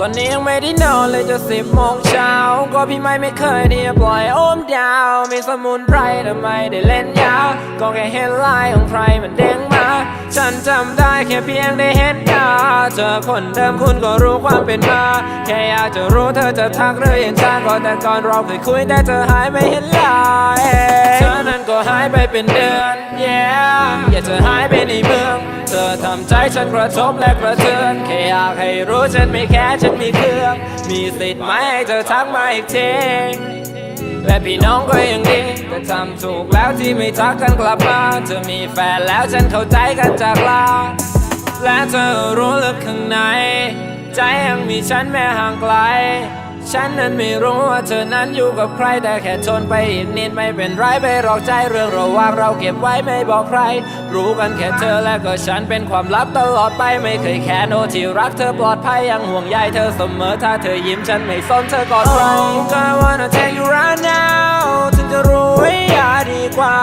ตอนนี้ยังไม่ได้นอนเลยจะสิบโมงเช้า ก็พี่ไม่ไม่เคยที่จะปล่อยโอมดาว มีสมุนไพรแต่ไมได้เล่นยาว ก็แค่เห็นลายของใครมันเด้งมา ฉันจำได้แค่เพียงได้เห็นหน้าเจอคนเดิมคุณก็รู้ความเป็นมา แค่อยากจะรู้เธอจะทักหรือยังช้าก่อนแต่ก่อนเราเคยคุยแต่เธอหายไม่เห็นลายเธอนั้นก็หายไปเป็นเดือน อยากจะหายไปในเมือง เธอทำใจฉันกระทบและกระเทือนแค่อยากให้รู้ฉันไม่แค่ฉันมีเครื่อง มีสิทธิ์ไหมให้เธอทักมาอีกทีและพี่น้องก็ยังดีแต่ทำถูกแล้วที่ไม่ทักกันกลับมาเธอมีแฟนแล้วฉันเข้าใจกันจากลาและเธอรู้ลึกข้างใน ใจยังมีฉันแม้ห่างไกล ฉันนั้นไม่รู้ว่าเธอนั้นอยู่กับใคร แต่แค่ทนไปอีกนิดไม่เป็นไรไปหรอกใจเรื่องระหว่างเราเก็บไว้ไม่บอกใคร รู้กันแค่เธอและก็ฉันเป็นความลับตลอดไปไม่เคยแค่โนที่รักเธอปลอดภัยยังห่วงใยเธอเสมอถ้าเธอยิ้มฉันไม่สนเธอกอดใครก็ wanna take you right now ถึงจะรู้ไว้ยาดีกว่า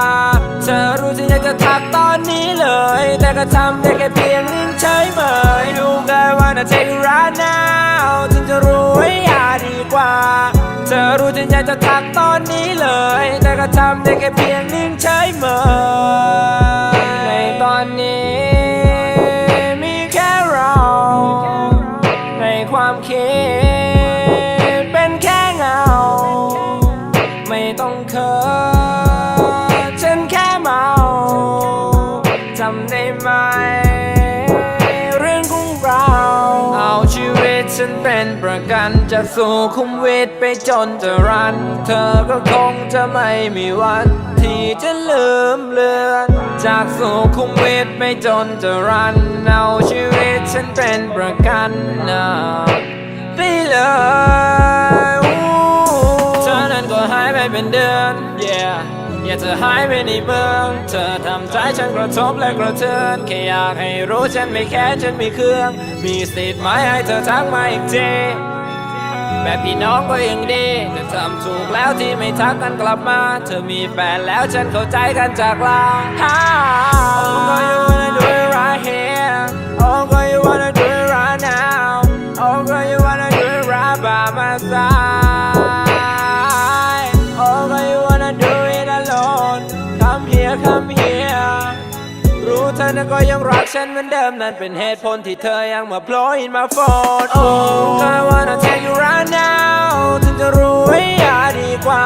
เธอรู้ฉันอยากจะทักตอนนี้เลย แต่ก็ทำได้แค่เพียงนิ่งเฉยเมยดูก็ wanna take you right now จะรู้ไว้อย่าดีกว่า เธอรู้ฉันอยากจะทักตอนนี้เลย แต่ก็ทำได้แค่เพียงนิ่งเฉยเมยในตอนนี้มีแค่เรา ในความคิดเป็นแค่เงา ไม่ต้องเคิน ฉันเป็นประกันจะสู่คุ้มวิตไปจนจะรัน เธอก็คงจะไม่มีวัน ที่จะลืมเลือน จากสู่คุ้มวิตไปจนจะรัน เอาชีวิตฉันเป็นประกันนะได้เลยเธอนั้นก็หายไปเป็นเดือน yeah อยากจะหายไปในเมือง เธอทำใจฉันกระทบและกระเทือนแค่อยากให้รู้ฉันไม่แค่ฉันมีเครื่อง มีสิทธิ์ไหมให้เธอทักมาอีกทีแบบพี่น้องก็ยังดีแต่ทำถูกแล้วที่ไม่ทักกันกลับมา เธอมีแฟนแล้วฉันเข้าใจกันจากลาฮ่า ก็ยังรักฉันเหมือนเดิมนั่นเป็นเหตุผลที่เธอยังมาโผล่อินมาโฟน Oh I wanna take you right now ถึงจะรู้ไว้อย่าดีกว่า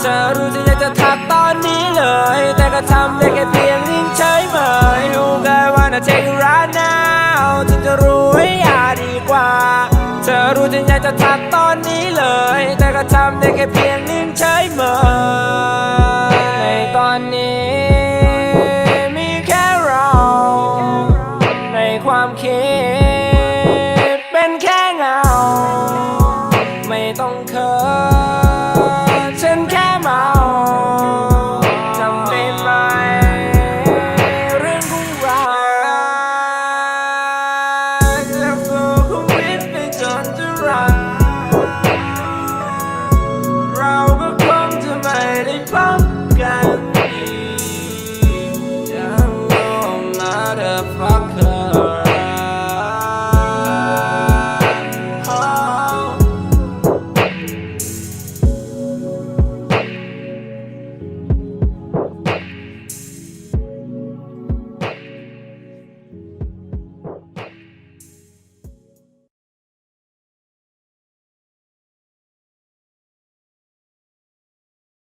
เธอรู้ฉันอยากจะทักตอนนี้เลย แต่ก็ทำได้แค่เพียงนิ่งเฉยเมย Oh I wanna take you right now ถึงจะรู้ไว้อย่าดีกว่า เธอรู้ฉันอยากจะทักตอนนี้เลย แต่ก็ทำได้แค่เพียงนิ่งเฉยเมย up